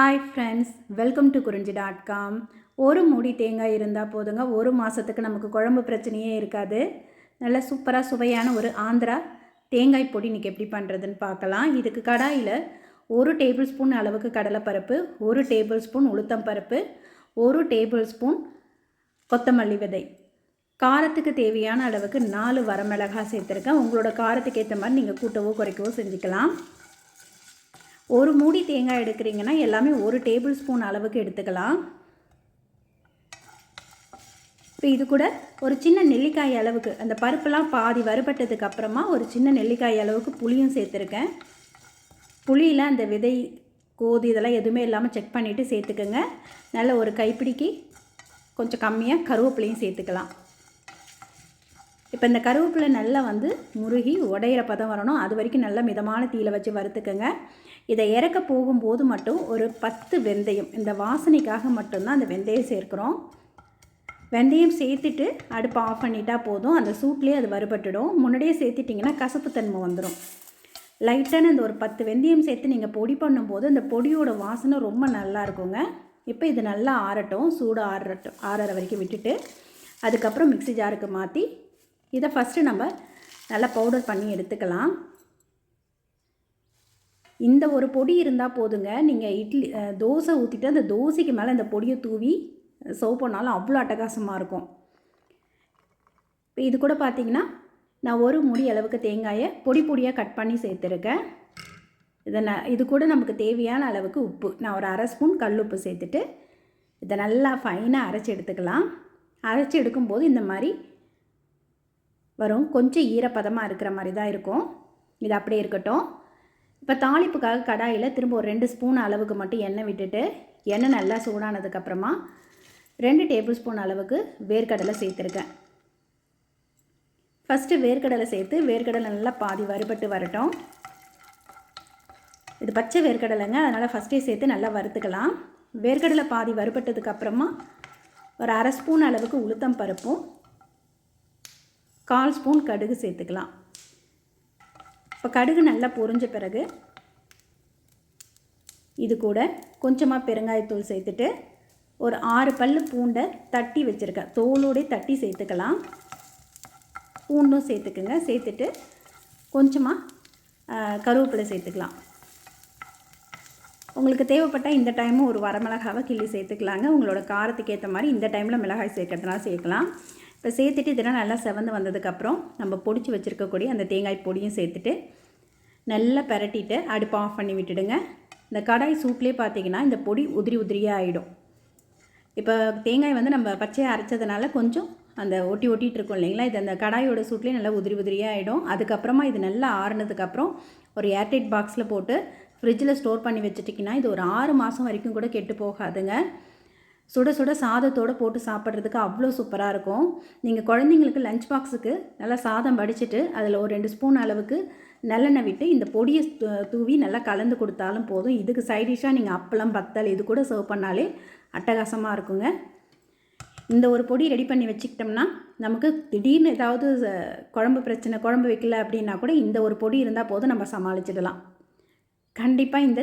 Hi friends welcome to Kurinji dot com ஒரு மூடி தேங்காய் இருந்தால் போதுங்க. ஒரு மாதத்துக்கு நமக்கு குழம்பு பிரச்சனையே இருக்காது. நல்ல சூப்பராக சுவையான ஒரு ஆந்திரா தேங்காய் பொடி இன்றைக்கி எப்படி பண்ணுறதுன்னு பார்க்கலாம். இதுக்கு கடாயில் ஒரு டேபிள் ஸ்பூன் அளவுக்கு கடலைப்பருப்பு ஒரு டேபிள் ஸ்பூன் உளுத்தம் பருப்பு ஒரு டேபிள் ஸ்பூன் கொத்தமல்லி விதை. காரத்துக்கு தேவையான அளவுக்கு நாலு வரமிளகாய் சேர்த்துருக்கேன். உங்களோட காரத்துக்கு ஏற்ற மாதிரி நீங்கள் கூட்டவோ குறைக்கவோ செஞ்சுக்கலாம். ஒரு மூடி தேங்காய் எடுக்கிறீங்கன்னா எல்லாமே ஒரு டேபிள் ஸ்பூன் அளவுக்கு எடுத்துக்கலாம். இப்போ இது கூட ஒரு சின்ன நெல்லிக்காய் அளவுக்கு அந்த பருப்புலாம் பாதி வறுபட்டதுக்கு அப்புறமா ஒரு சின்ன நெல்லிக்காய் அளவுக்கு புளியும் சேர்த்துருக்கேன். புளியில் அந்த விதை கோதி இதெல்லாம் எதுவுமே இல்லாமல் செக் பண்ணிவிட்டு சேர்த்துக்கோங்க. நல்ல ஒரு கைப்பிடிக்கு கொஞ்சம் கம்மியாக கருவேப்பிலையும் சேர்த்துக்கலாம். இப்போ இந்த கருவேப்பிலை நல்லா வந்து முருகி உடையிற பதம் வரணும். அது வரைக்கும் நல்லா மிதமான தீயில் வச்சு வறுத்துக்கோங்க. இதை இறக்க போகும்போது மட்டும் ஒரு பத்து வெந்தயம் இந்த வாசனைக்காக மட்டும்தான் அந்த வெந்தயம் சேர்க்குறோம். வெந்தயம் சேர்த்துட்டு அடுப்பை ஆஃப் பண்ணிட்டா போதும். அந்த சூட்லேயே அது வறுபட்டுடும். முன்னாடியே சேர்த்துட்டிங்கன்னா கசப்புத்தன்மை வந்துடும் லைட்டான இந்த ஒரு பத்து வெந்தயம் சேர்த்து நீங்கள் பொடி பண்ணும்போது அந்த பொடியோட வாசனை ரொம்ப நல்லா இருக்குங்க. இப்போ இது நல்லா ஆறட்டும். சூடு ஆறட்டும். ஆறுற வரைக்கும் விட்டுட்டு அதுக்கப்புறம் மிக்சி ஜாருக்கு மாற்றி இதை ஃபஸ்ட்டு நம்ம நல்லா பவுடர் பண்ணி எடுத்துக்கலாம். இந்த ஒரு பொடி இருந்தால் போதுங்க. நீங்கள் இட்லி தோசை ஊற்றிட்டு அந்த தோசைக்கு மேலே இந்த பொடியை தூவி சர்வ் பண்ணாலும் அவ்வளோ அட்டகாசமாக இருக்கும். இப்போ இது கூட பார்த்திங்கன்னா நான் ஒரு முடி அளவுக்கு தேங்காயை பொடி பொடியாக கட் பண்ணி சேர்த்துருக்கேன். இதை நான் இது கூட நமக்கு தேவையான அளவுக்கு உப்பு. நான் ஒரு அரை ஸ்பூன் கல் உப்பு சேர்த்துட்டு இதை நல்லா ஃபைனாக அரைச்சி எடுத்துக்கலாம். அரைச்சி எடுக்கும்போது இந்த மாதிரி வரும். கொஞ்சம் ஈரப்பதமாக இருக்கிற மாதிரி தான் இருக்கும். இது அப்படியே இருக்கட்டும். இப்போ தாளிப்புக்காக கடாயில் திரும்ப ஒரு ரெண்டு ஸ்பூன் அளவுக்கு மட்டும் எண்ணெய் விட்டுட்டு எண்ணெய் நல்லா சூடானதுக்கப்புறமா ரெண்டு டேபிள் ஸ்பூன் அளவுக்கு வேர்க்கடலை சேர்த்துருக்கேன். ஃபஸ்ட்டு வேர்க்கடலை சேர்த்து வேர்க்கடலை நல்லா பாதி வறுபட்டு வரட்டும். இது பச்சை வேர்க்கடலைங்க அதனால் ஃபஸ்ட்டே சேர்த்து நல்லா வறுத்துக்கலாம். வேர்க்கடலை பாதி வறுபட்டதுக்கப்புறமா ஒரு அரை ஸ்பூன் அளவுக்கு உளுத்தம் பருப்பும் கால் ஸ்பூன் கடுகு சேர்த்துக்கலாம். இப்போ கடுகு நல்லா பொரிஞ்ச பிறகு இது கூட கொஞ்சமாக பெருங்காயத்தூள் சேர்த்துட்டு ஒரு ஆறு பல் பூண்டை தட்டி வச்சுருக்கேன் தோலோடே தட்டி சேர்த்துக்கலாம். பூண்டும் சேர்த்துக்குங்க. சேர்த்துட்டு கொஞ்சமாக கருவேப்பிலை சேர்த்துக்கலாம். உங்களுக்கு தேவைப்பட்டால் இந்த டைமும் ஒரு வரமிளகாவை கிள்ளி சேர்த்துக்கலாங்க. உங்களோட காரத்துக்கு ஏற்ற மாதிரி இந்த டைமில் மிளகாய் சேர்க்கறதுனா சேர்க்கலாம். இப்போ சேர்த்துட்டு இதெல்லாம் நல்லா செவந்து வந்ததுக்கப்புறம் நம்ம பொடிச்சு வச்சுருக்கக்கூடிய அந்த தேங்காய் பொடியும் சேர்த்துட்டு நல்லா பரட்டிட்டு அடுப்பு ஆஃப் பண்ணி விட்டுடுங்க. இந்த கடாய் சூட்லேயே பார்த்தீங்கன்னா இந்த பொடி உதிரி உதிரியாக ஆகிடும் இப்போ தேங்காய் வந்து நம்ம பச்சையாக அரைச்சதுனால கொஞ்சம் அந்த ஒட்டி ஒட்டிகிட்டு இருக்கோம் இல்லைங்களா? இது அந்த கடாயோட சூட்லேயே நல்லா உதிரி உதிரியாக ஆகிடும் அதுக்கப்புறமா இது நல்லா ஆறுனதுக்கப்புறம் ஒரு ஏர்டைட் பாக்ஸில் போட்டு ஃப்ரிட்ஜில் ஸ்டோர் பண்ணி வச்சுட்டிங்கன்னா இது ஒரு ஆறு மாதம் வரைக்கும் கூட கெட்டு போகாதுங்க. சுட சுட சாதத்தோடு போட்டு சாப்பிட்றதுக்கு அவ்வளோ சூப்பராக இருக்கும். நீங்கள் குழந்தைங்களுக்கு லஞ்ச் பாக்ஸுக்கு நல்லா சாதம் வடிச்சிட்டு அதில் ஒரு ரெண்டு ஸ்பூன் அளவுக்கு நல்லெண்ணெய் விட்டு இந்த பொடியை தூவி நல்லா கலந்து கொடுத்தாலும் போதும். இதுக்கு சைடிஷாக நீங்கள் அப்பளம் பத்தல் இது கூட சர்வ் பண்ணாலே அட்டகாசமாக இருக்குங்க. இந்த ஒரு பொடி ரெடி பண்ணி வச்சுக்கிட்டோம்னா நமக்கு திடீர்னு ஏதாவது குழம்பு பிரச்சனை குழம்பு வைக்கல அப்படின்னா கூட இந்த ஒரு பொடி இருந்தால் போதும் நம்ம சமாளிச்சிடலாம். கண்டிப்பாக இந்த